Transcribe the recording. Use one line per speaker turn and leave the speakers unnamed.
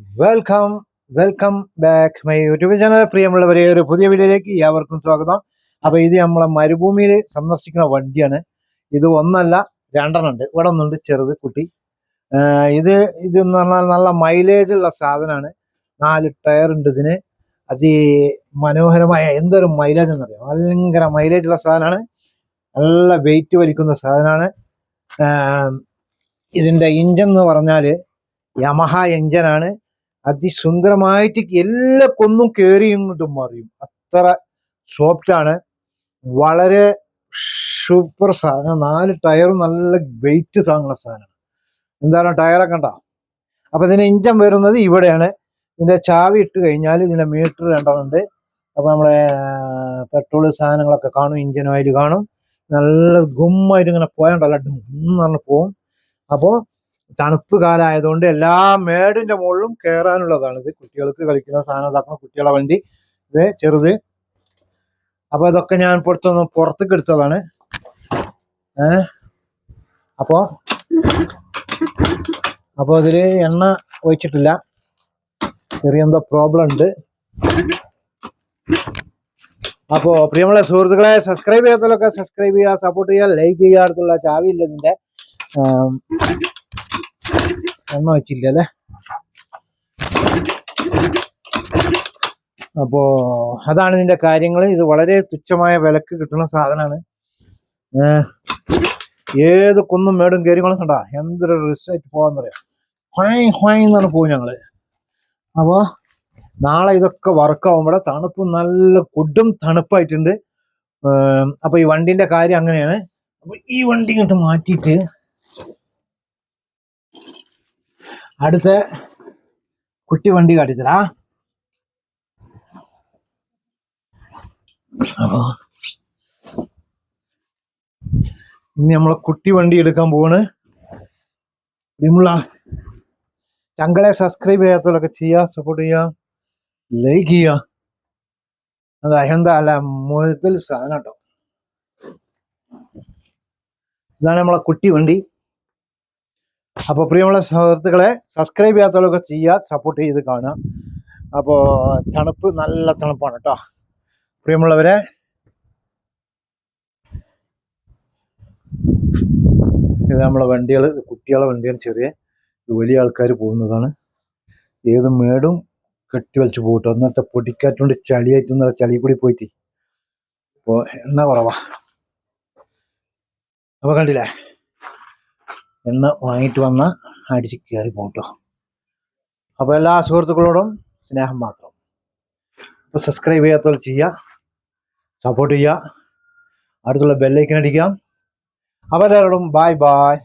Welcome welcome back my YouTube channel പ്രിയമുള്ളവരെ ഒരു പുതിയ വീഡിയോയിലേക്ക് ഏവർക്കും സ്വാഗതം. അപ്പൊ ഇത് നമ്മളെ മരുഭൂമിയിൽ സന്ദർശിക്കുന്ന വണ്ടിയാണ്. ഇത് ഒന്നല്ല രണ്ടെണ്ണം ഉണ്ട് ഇവിടെ ഒന്നുണ്ട് ചെറുത് കുട്ടി. ഇത് ഇത് എന്ന് പറഞ്ഞാൽ നല്ല മൈലേജ് ഉള്ള സാധനമാണ്. നാല് ടയർ ഉണ്ട് ഇതിന്. അതി മനോഹരമായ എന്തൊരു മൈലേജ് എന്നറിയാം? ഭയങ്കര മൈലേജ് ഉള്ള സാധനമാണ്. നല്ല വെയിറ്റ് വലിക്കുന്ന സാധനമാണ്. ഇതിന്റെ ഇഞ്ചൻ എന്ന് പറഞ്ഞാൽ യമഹ എഞ്ചനാണ് അതിസുന്ദരമായിട്ട് എല്ലാ കൊന്നും കയറി ഇങ്ങോട്ടും മറിയും. അത്ര സോഫ്റ്റ് ആണ്. വളരെ സൂപ്പർ സാധനം. നാല് ടയറും നല്ല വെയിറ്റ് താങ്ങുന്ന സാധനമാണ്. എന്താണ്? ടയറൊക്കെ ഉണ്ടോ അപ്പൊ ഇതിന് ഇഞ്ചൻ വരുന്നത് ഇവിടെയാണ്. ഇതിന്റെ ചാവി ഇട്ട് കഴിഞ്ഞാൽ ഇതിന്റെ മീറ്റർ രണ്ടെണ്ണമുണ്ട് അപ്പൊ നമ്മളെ പെട്രോൾ സാധനങ്ങളൊക്കെ കാണും ഇഞ്ചൻ ഓയിൽ കാണും. നല്ല ഗുമ്മായിട്ട് ഇങ്ങനെ പോയാണ്ടല്ല എന്ന് പോവും. അപ്പോൾ തണുപ്പ് കാലമായതുകൊണ്ട് എല്ലാ മേടിന്റെ മുകളിലും കയറാനുള്ളതാണ് ഇത് കുട്ടികൾക്ക് കളിക്കുന്ന സാധനം ഇതാക്കുന്ന കുട്ടികളെ വണ്ടി. ഇത് ചെറുത്. അപ്പൊ ഇതൊക്കെ ഞാൻ പുറത്തൊന്ന് പുറത്തേക്ക് എടുത്തതാണ്. ഏ? അപ്പോ? അപ്പൊ ഇതിൽ എണ്ണ ഒഴിച്ചിട്ടില്ല. ചെറിയ എന്തോ പ്രോബ്ലം ഉണ്ട്. അപ്പോ പ്രിയമുള്ള സുഹൃത്തുക്കളെ സബ്സ്ക്രൈബ് ചെയ്യാത്തവരൊക്കെ സബ്സ്ക്രൈബ് ചെയ്യുക സപ്പോർട്ട് ചെയ്യുക ലൈക്ക് ചെയ്യുക അടുത്തുള്ള ചാവിയില്ല ഇതിന്റെ. ആം, എണ്ണ വെച്ചില്ല അല്ലേ അപ്പോ അതാണ് ഇതിന്റെ കാര്യങ്ങൾ ഇത് വളരെ തുച്ഛമായ വിലക്ക് കിട്ടുന്ന സാധനമാണ്. ഏത് കുന്നും മേടും കയറികളും കണ്ട എന്തൊരു റിസൾട്ട് പോകാൻ പറയാം ഹൊയ് ഹൊയ് എന്നാണ് പോകും ഞങ്ങൾ. അപ്പോ നാളെ ഇതൊക്കെ വർക്കാവുമ്പോൾ തണുപ്പ് നല്ല കൊടും തണുപ്പായിട്ടുണ്ട്. അപ്പോൾ അപ്പൊ ഈ വണ്ടിന്റെ കാര്യം അങ്ങനെയാണ്. അപ്പൊ ഈ വണ്ടി ഇങ്ങോട്ട് മാറ്റിയിട്ട് അടുത്ത കുട്ടി വണ്ടി കാട്ടിത്തരാ ഇനി നമ്മളെ കുട്ടി വണ്ടി എടുക്കാൻ പോവാണ്. വിമുള ചങ്കളെ സബ്സ്ക്രൈബ് ചെയ്യാത്തവരൊക്കെ ചെയ്യുക സപ്പോർട്ട് ചെയ്യുക ലൈക്ക് ചെയ്യുക അത് അഹന്താ അല്ല മുഴുത്തൽ സാധനം കേട്ടോ. ഇതാണ് നമ്മളെ കുട്ടി വണ്ടി. അപ്പോൾ പ്രിയമുള്ള സുഹൃത്തുക്കളെ സബ്സ്ക്രൈബ് ചെയ്യാത്തവരൊക്കെ ചെയ്യുക സപ്പോർട്ട് ചെയ്ത് കാണുക. അപ്പോൾ തണുപ്പ് നല്ല തണുപ്പാണ് കേട്ടോ. പ്രിയമുള്ളവരെ. ഇത് നമ്മളെ വണ്ടികൾ കുട്ടികളെ വണ്ടികൾ ചെറിയ വലിയ ആൾക്കാർ പോകുന്നതാണ്. ഏത് മേടും കെട്ടി വലിച്ചു പോകട്ടോ. അന്നത്തെ പൊടിക്കാറ്റുകൊണ്ട് ചളിയായിട്ട് ഇന്നലെ ചളി കൂടി പോയിട്ട്. ഇപ്പോൾ എണ്ണ കുറവാ. അപ്പോൾ കണ്ടില്ലേ? എണ്ണ വാങ്ങിയിട്ട് വന്ന അടിച്ച് കയറി പോട്ടോ. അപ്പോൾ എല്ലാ സുഹൃത്തുക്കളോടും സ്നേഹം മാത്രം. അപ്പോൾ സബ്സ്ക്രൈബ് ചെയ്യാത്തവർ ചെയ്യുക സപ്പോർട്ട് ചെയ്യുക. അടുത്തുള്ള ബെല്ലൈക്കൻ അടിക്കാം. അപ്പോൾ എല്ലാവരോടും ബായ് ബായ്